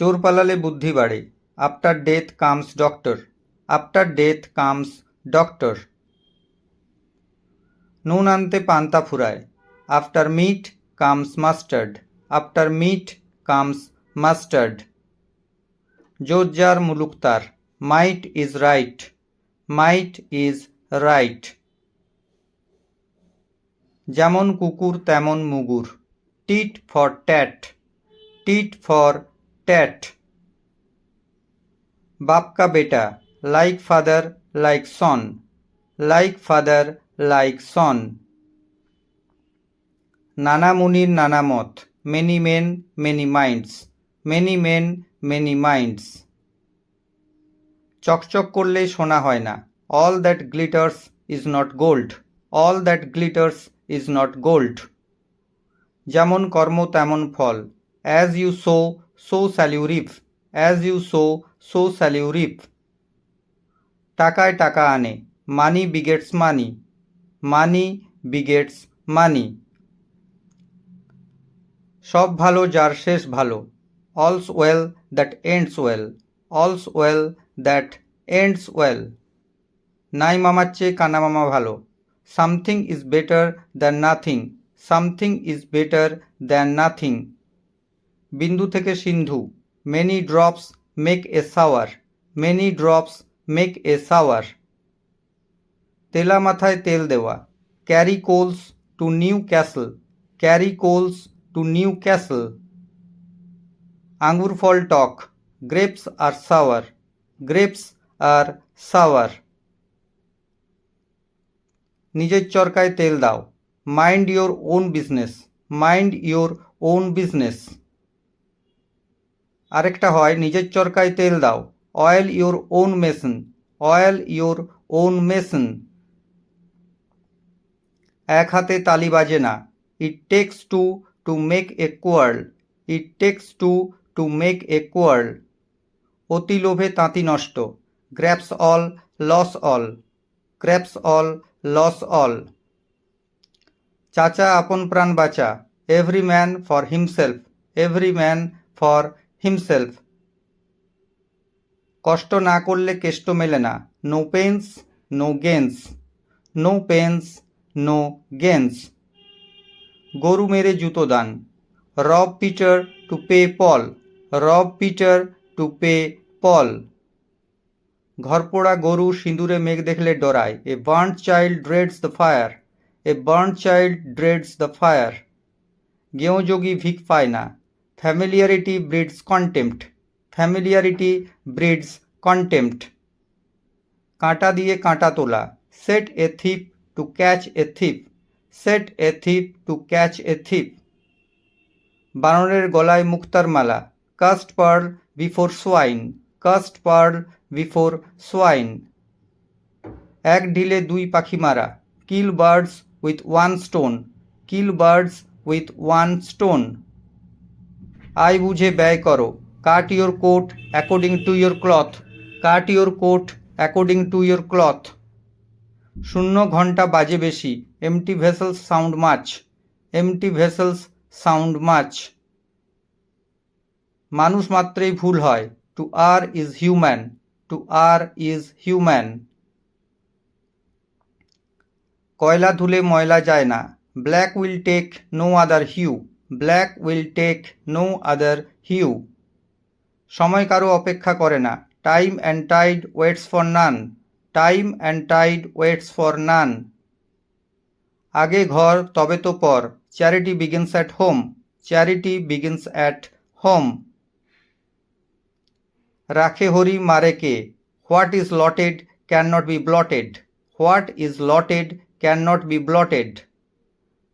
চোর পালালে বুদ্ধি বাড়ে। After death comes doctor after death comes doctor নুন আনতে পান্তা ফুরায়। After meat comes mustard after meat comes mustard জোরজার মুলুক তার। Might is right might is right যেমন কুকুর তেমন মুগুর। Tit for tat tit for tat. বাপ কা বেটা, like father, like son. Like father, like son. নানা মুনির নানা মত, many men, many minds. Many men, many minds. চকচক করলেই সোনা হয় না। All that glitters is not gold. All that glitters is not gold. যেমন কর্ম, তেমন ফল। As you sow so shall you reap as you sow so shall you reap টাকায় টাকা আনে মানি বিগেটস মানি মানি বিগেটস মানি সব ভালো যার শেষ ভালো all's well that ends well all's well that ends well নাই মামার চেয়ে কানা মামা ভালো something is better than nothing something is better than nothing বিন্দু থেকে সিন্ধু। Many drops make a shower many drops make a shower তেলা মাথায় তেল দেওয়া। Carry coals to Newcastle carry coals to Newcastle আঙ্গুর ফল টক। Grapes are sour grapes are sour নিজের চরকায় তেল দাও। Mind your own business mind your own business আরেকটা হয়, নিজের চরকায় তেল দাও। Oil your own machine oil your own machine এক হাতে তালি বাজে না। It takes two to make a quarrel it takes two to make a quarrel অতি লোভে তাঁতি নষ্ট। Grasp all lose all grasp all lose all চাচা, আপন প্রাণ বাঁচা। Every man for himself every man for himself কষ্ট না করলে কেষ্ট মেলে না। No pains no gains no pains no gains গরু মেরে জুতো দান। Rob Peter to pay Paul rob Peter to pay Paul ঘরপোড়া গরু সিঁদুরে মেঘ দেখলে ডরায়। A burn child dreads the fire a burn child dreads the fire গেঁয়ো যোগী ভিক পায় না। Familiarity breeds contempt familiarity breeds contempt কাঁটা দিয়ে কাঁটা তোলা। Set a thief to catch a thief set a thief to catch a thief বানরের গলায় মুক্তার মালা। Cast pearl before swine cast pearl before swine এক ঢিলে দুই পাখি মারা। Kill birds with one stone kill birds with one stone আয় বুঝে ব্যয় করো। Cut your coat according to your cloth. Cut your coat according to your cloth. শূন্য ঘণ্টা বাজে বেশি। এমটি ভেসেলস সাউন্ড মাছ। এমটি ভেসেলস সাউন্ড মাছ। মানুষ মাত্রেই ভুল হয়। To err is human. To err is human. কয়লা ধুলে ময়লা যায় না। Black will take no other hue. Black will take no other hue সময় কারও অপেক্ষা করে না। Time and tide waits for none time and tide waits for none আগে ঘর, তবে তো পর। Charity begins at home charity begins at home রাখে হরি মারে কে? What is lotted can not be blotted what is lotted can not be blotted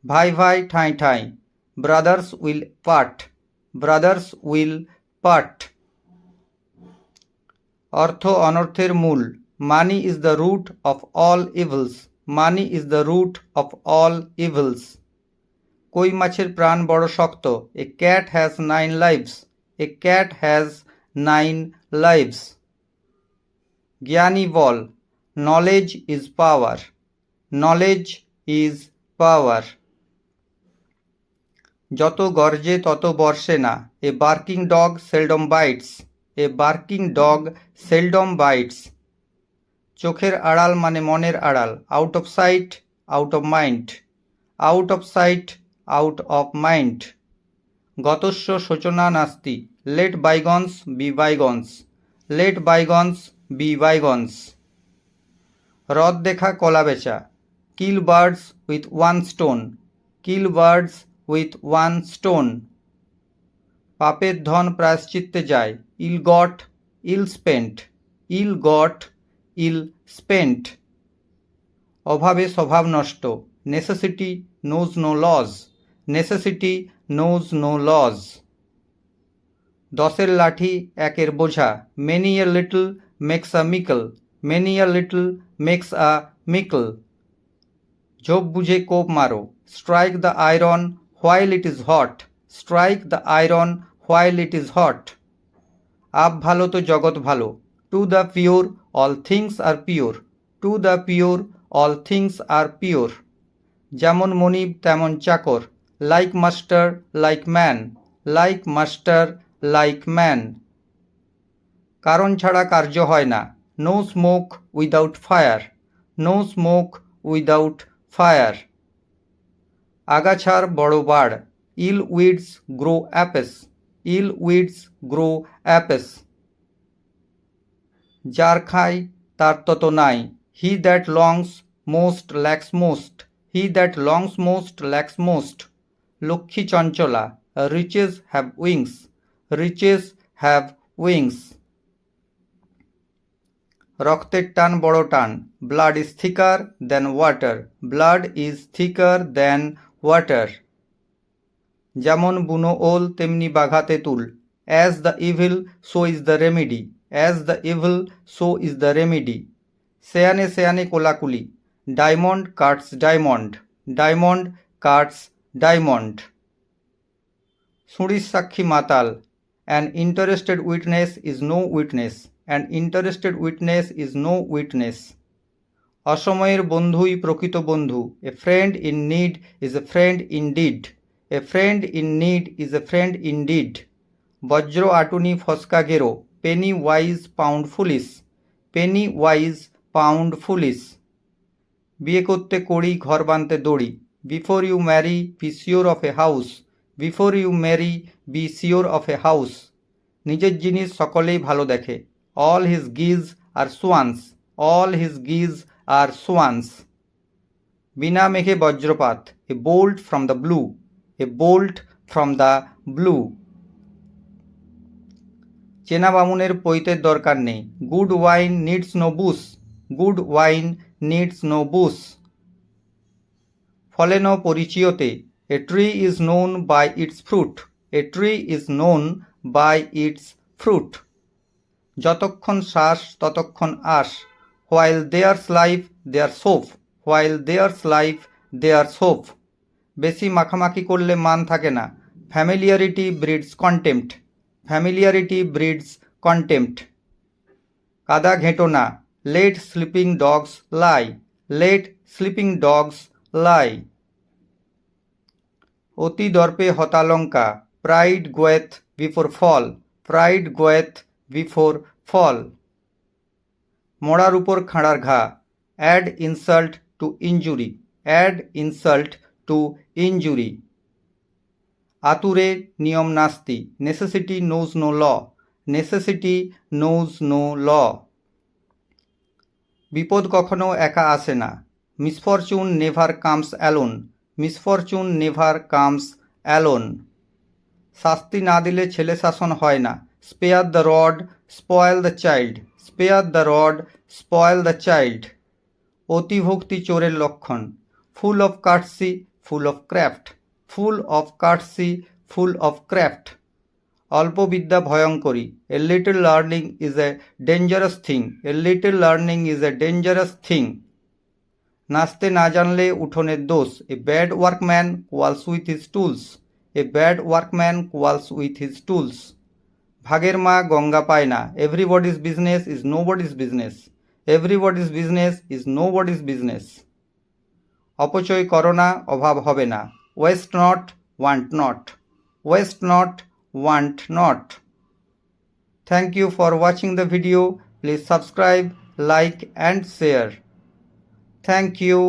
ভাই ভাই, ঠাঁই ঠাঁই। Brothers will part brothers will part অর্থ অনর্থের মূল। Money is the root of all evils money is the root of all evils কই মাছের প্রাণ বড় শক্ত? A cat has nine lives a cat has nine lives জ্ঞানী বল knowledge is power knowledge is power যত গর্জে তত বর্ষে না। A barking dog seldom bites a barking dog seldom bites চোখের আড়াল মানে মনের আড়াল। Out of sight out of mind out of sight out of mind গতস্য সূচনা নাস্তি। Let bygones be bygones let bygones be bygones হ্রদ দেখা কলা বেচা kill birds with one stone kill birds with one stone পাপের ধন প্রায়শ্চিত্তে যায়। Ill got ill spent ill got ill spent অভাবে স্বভাব নষ্ট। Necessity knows no laws necessity knows no laws দশের লাঠি একের বোঝা। Many a little makes a mickle many a little makes a mickle ঝোপ বুঝে কোপ মারো। Strike the iron while it is hot strike the iron while it is hot up ভালো তো জগৎ ভালো। To the pure all things are pure to the pure all things are pure যেমন মনিব, তেমন চাকর। Like master like man like master like man কারণ ছাড়া কার্য হয় না। No smoke without fire no smoke without fire আগাছার বড় বাড়, ill weeds grow apace, ill weeds grow apace. যার খায় তার তত নাই। He that longs most lacks most, he that longs most lacks most. Lakshmi Chanchala, riches have wings, riches have wings. রক্তের টান বড় টান, blood is thicker than water, blood is thicker than water. যেমন বুনো ওল, তেমনি বাঘা তেঁতুল as the evil so is the remedy as the evil so is the remedy সেয়ানে সেয়ানে কোলাকুলি। Diamond cuts diamond diamond cuts diamond সুঁড়ির সাক্ষী মাতাল। An interested witness is no witness an interested witness is no witness অসময়ের বন্ধুই প্রকৃত বন্ধু। A friend in need is a friend in deed a friend in need is a friend in deed বজ্র আটুনি ফসকা গেরো। Penny wise pound foolish penny wise pound foolish বিয়ে করতে কড়ি ঘর বাঁধতে দড়ি। Before you marry be sure of a house before you marry be sure of a house নিজের জিনিস সকলেই ভালো দেখে। All his geese are swans all his geese are swans বিনা মেঘে বজ্রপাত a bolt from the blue a bolt from the blue চেনা বামুনের পৈতের দরকার নেই good wine needs no bush good wine needs no bush ফলে ন পরিচিয়তে a tree is known by its fruit a tree is known by its fruit যতক্ষণ শ্বাস ততক্ষণ আস while there's life there's hope while there's life there's hope বেশি মাখামাখি করলে মান থাকে না। Familiarity breeds contempt familiarity breeds contempt কাদা ঘেঁটো না। Let sleeping dogs lie let sleeping dogs lie অতি দর্পে হতালঙ্কা। Pride goeth before fall pride goeth before fall মরার উপর খাঁড়ার ঘা। Add insult to injury add insult to injury আতুরে নিয়ম নাস্তি। Necessity knows no law necessity knows no law বিপদ কখনো একা আসে না। Misfortune never comes alone misfortune never comes alone শাস্তি না দিলে ছেলে শাসন হয় না। Spare the rod spoil the child spare the rod spoil the child অতিভক্তি চোরের লক্ষণ। Full of courtesy full of craft full of courtesy full of craft অল্প বিদ্যা ভয়ঙ্করী। A little learning is a dangerous thing a little learning is a dangerous thing নাচতে না জানলে উঠোনের দোষ। A bad workman quarrels with his tools a bad workman quarrels with his tools ভাগের মা গঙ্গা পায় না। Everybody's business is nobody's business everybody's business is nobody's business অপচয় করোনা অভাব হবে না। Waste not want not waste not want not thank you for watching the video please subscribe like and share thank you